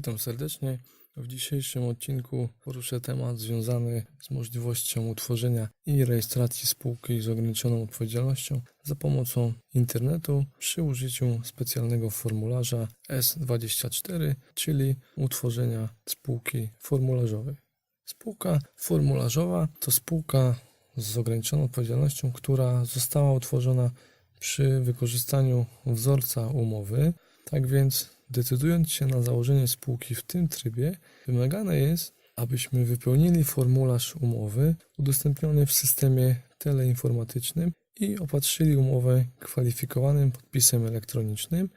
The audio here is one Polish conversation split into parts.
Witam serdecznie. W dzisiejszym odcinku poruszę temat związany z możliwością utworzenia i rejestracji spółki z ograniczoną odpowiedzialnością za pomocą internetu przy użyciu specjalnego formularza S24, czyli utworzenia spółki formularzowej. Spółka formularzowa to spółka z ograniczoną odpowiedzialnością, która została utworzona przy wykorzystaniu wzorca umowy. Tak więc, decydując się na założenie spółki w tym trybie, wymagane jest, abyśmy wypełnili formularz umowy udostępniony w systemie teleinformatycznym i opatrzyli umowę kwalifikowanym podpisem elektronicznym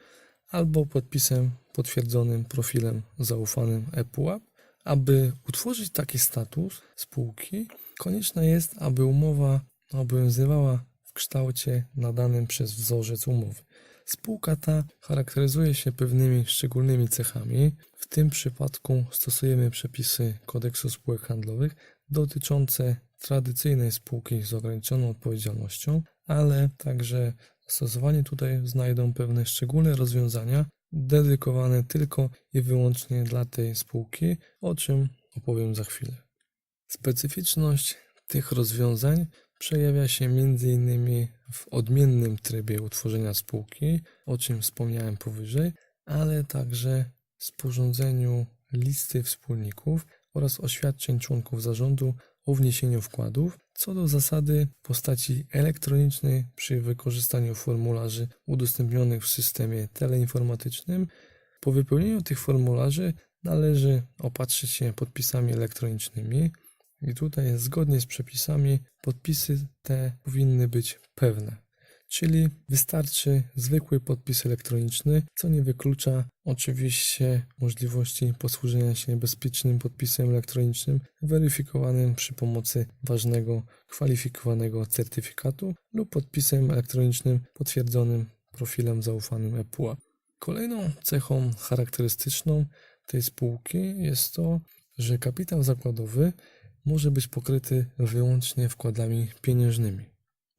albo podpisem potwierdzonym profilem zaufanym ePUAP. Aby utworzyć taki status spółki, konieczne jest, aby umowa obowiązywała w kształcie nadanym przez wzorzec umowy. Spółka ta charakteryzuje się pewnymi szczególnymi cechami. W tym przypadku stosujemy przepisy kodeksu spółek handlowych dotyczące tradycyjnej spółki z ograniczoną odpowiedzialnością, ale także stosowanie tutaj znajdą pewne szczególne rozwiązania dedykowane tylko i wyłącznie dla tej spółki, o czym opowiem za chwilę. Specyficzność tych rozwiązań przejawia się m.in. w odmiennym trybie utworzenia spółki, o czym wspomniałem powyżej, ale także sporządzeniu listy wspólników oraz oświadczeń członków zarządu o wniesieniu wkładów, co do zasady w postaci elektronicznej przy wykorzystaniu formularzy udostępnionych w systemie teleinformatycznym. Po wypełnieniu tych formularzy należy opatrzyć się podpisami elektronicznymi. I tutaj zgodnie z przepisami podpisy te powinny być pewne. Czyli wystarczy zwykły podpis elektroniczny, co nie wyklucza oczywiście możliwości posłużenia się bezpiecznym podpisem elektronicznym weryfikowanym przy pomocy ważnego kwalifikowanego certyfikatu lub podpisem elektronicznym potwierdzonym profilem zaufanym ePUAP. Kolejną cechą charakterystyczną tej spółki jest to, że kapitał zakładowy może być pokryty wyłącznie wkładami pieniężnymi.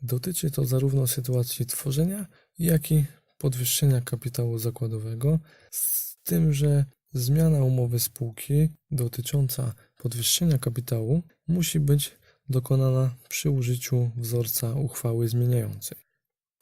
Dotyczy to zarówno sytuacji tworzenia, jak i podwyższenia kapitału zakładowego, z tym, że zmiana umowy spółki dotycząca podwyższenia kapitału musi być dokonana przy użyciu wzorca uchwały zmieniającej.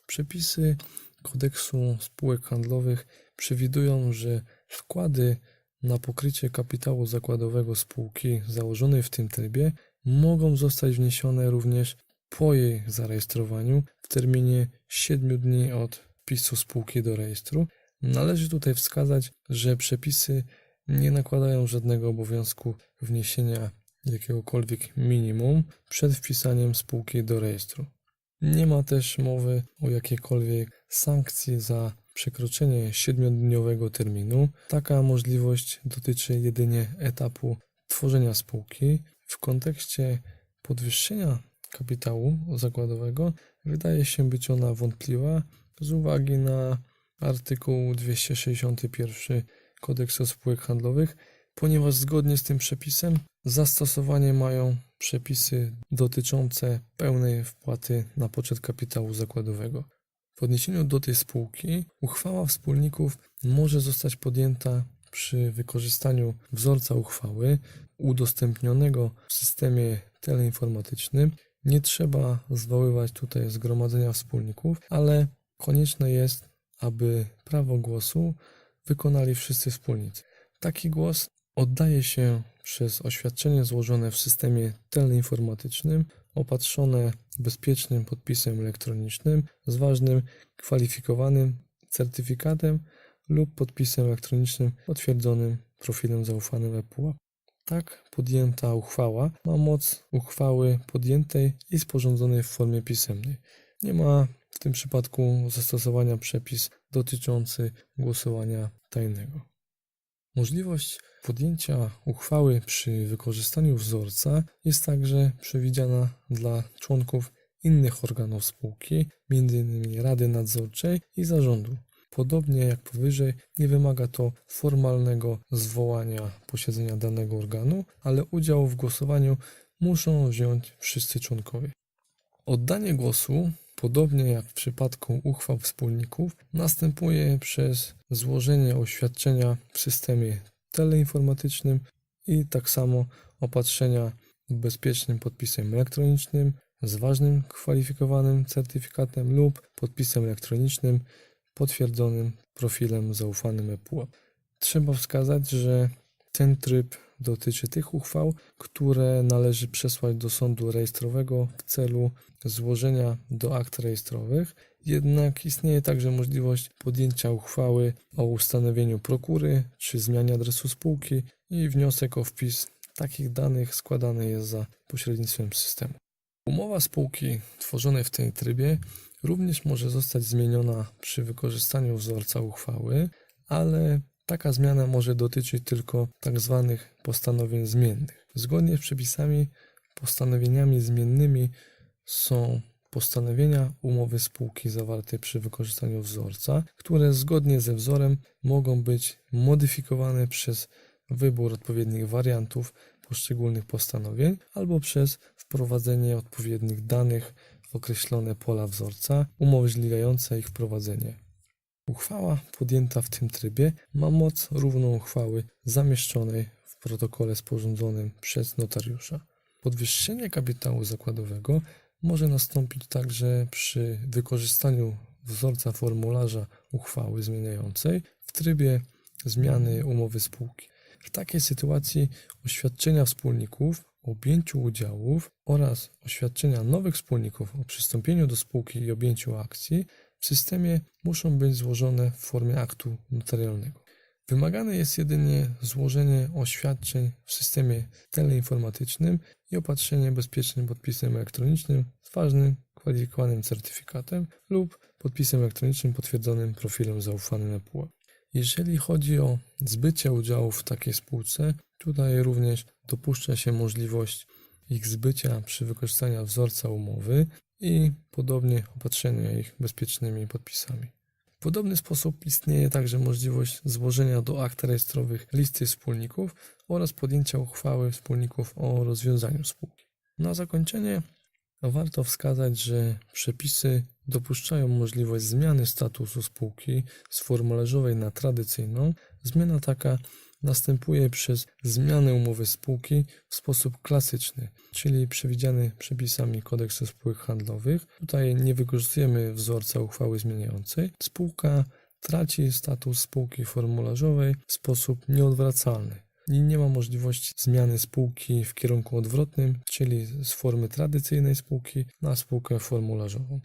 Przepisy kodeksu spółek handlowych przewidują, że wkłady na pokrycie kapitału zakładowego spółki założonej w tym trybie mogą zostać wniesione również po jej zarejestrowaniu w terminie 7 dni od wpisu spółki do rejestru. Należy tutaj wskazać, że przepisy nie nakładają żadnego obowiązku wniesienia jakiegokolwiek minimum przed wpisaniem spółki do rejestru. Nie ma też mowy o jakiejkolwiek sankcji za przekroczenie siedmiodniowego terminu. Taka możliwość dotyczy jedynie etapu tworzenia spółki. W kontekście podwyższenia kapitału zakładowego wydaje się być ona wątpliwa z uwagi na artykuł 261 kodeksu spółek handlowych, ponieważ zgodnie z tym przepisem zastosowanie mają przepisy dotyczące pełnej wpłaty na poczet kapitału zakładowego. W odniesieniu do tej spółki uchwała wspólników może zostać podjęta przy wykorzystaniu wzorca uchwały udostępnionego w systemie teleinformatycznym. Nie trzeba zwoływać tutaj zgromadzenia wspólników, ale konieczne jest, aby prawo głosu wykonali wszyscy wspólnicy. Taki głos oddaje się przez oświadczenie złożone w systemie teleinformatycznym, opatrzone bezpiecznym podpisem elektronicznym z ważnym kwalifikowanym certyfikatem lub podpisem elektronicznym potwierdzonym profilem zaufanym ePUAP. Tak podjęta uchwała ma moc uchwały podjętej i sporządzonej w formie pisemnej. Nie ma w tym przypadku zastosowania przepis dotyczący głosowania tajnego. Możliwość podjęcia uchwały przy wykorzystaniu wzorca jest także przewidziana dla członków innych organów spółki, m.in. Rady Nadzorczej i Zarządu. Podobnie jak powyżej, nie wymaga to formalnego zwołania posiedzenia danego organu, ale udział w głosowaniu muszą wziąć wszyscy członkowie. Oddanie głosu, podobnie jak w przypadku uchwał wspólników, następuje przez złożenie oświadczenia w systemie teleinformatycznym i tak samo opatrzenia bezpiecznym podpisem elektronicznym z ważnym kwalifikowanym certyfikatem lub podpisem elektronicznym potwierdzonym profilem zaufanym ePUAP. Trzeba wskazać, że ten tryb dotyczy tych uchwał, które należy przesłać do sądu rejestrowego w celu złożenia do akt rejestrowych. Jednak istnieje także możliwość podjęcia uchwały o ustanowieniu prokury czy zmianie adresu spółki i wniosek o wpis takich danych składany jest za pośrednictwem systemu. Umowa spółki tworzonej w tym trybie również może zostać zmieniona przy wykorzystaniu wzorca uchwały, ale taka zmiana może dotyczyć tylko tzw. postanowień zmiennych. Zgodnie z przepisami, postanowieniami zmiennymi są postanowienia umowy spółki zawarte przy wykorzystaniu wzorca, które zgodnie ze wzorem mogą być modyfikowane przez wybór odpowiednich wariantów poszczególnych postanowień albo przez wprowadzenie odpowiednich danych w określone pola wzorca umożliwiające ich wprowadzenie. Uchwała podjęta w tym trybie ma moc równą uchwały zamieszczonej w protokole sporządzonym przez notariusza. Podwyższenie kapitału zakładowego może nastąpić także przy wykorzystaniu wzorca formularza uchwały zmieniającej w trybie zmiany umowy spółki. W takiej sytuacji oświadczenia wspólników o objęciu udziałów oraz oświadczenia nowych wspólników o przystąpieniu do spółki i objęciu akcji w systemie muszą być złożone w formie aktu notarialnego. Wymagane jest jedynie złożenie oświadczeń w systemie teleinformatycznym i opatrzenie bezpiecznym podpisem elektronicznym z ważnym kwalifikowanym certyfikatem lub podpisem elektronicznym potwierdzonym profilem zaufanym ePUAP. Jeżeli chodzi o zbycie udziałów w takiej spółce, tutaj również dopuszcza się możliwość ich zbycia przy wykorzystaniu wzorca umowy i podobnie opatrzenia ich bezpiecznymi podpisami. W podobny sposób istnieje także możliwość złożenia do akt rejestrowych listy wspólników oraz podjęcia uchwały wspólników o rozwiązaniu spółki. Na zakończenie warto wskazać, że przepisy dopuszczają możliwość zmiany statusu spółki z formularzowej na tradycyjną. Zmiana taka następuje przez zmianę umowy spółki w sposób klasyczny, czyli przewidziany przepisami kodeksu spółek handlowych. Tutaj nie wykorzystujemy wzorca uchwały zmieniającej. Spółka traci status spółki formularzowej w sposób nieodwracalny. I nie ma możliwości zmiany spółki w kierunku odwrotnym, czyli z formy tradycyjnej spółki na spółkę formularzową.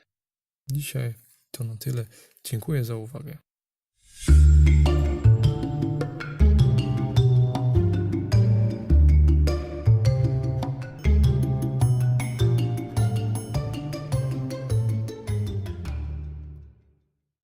Dzisiaj to na tyle. Dziękuję za uwagę.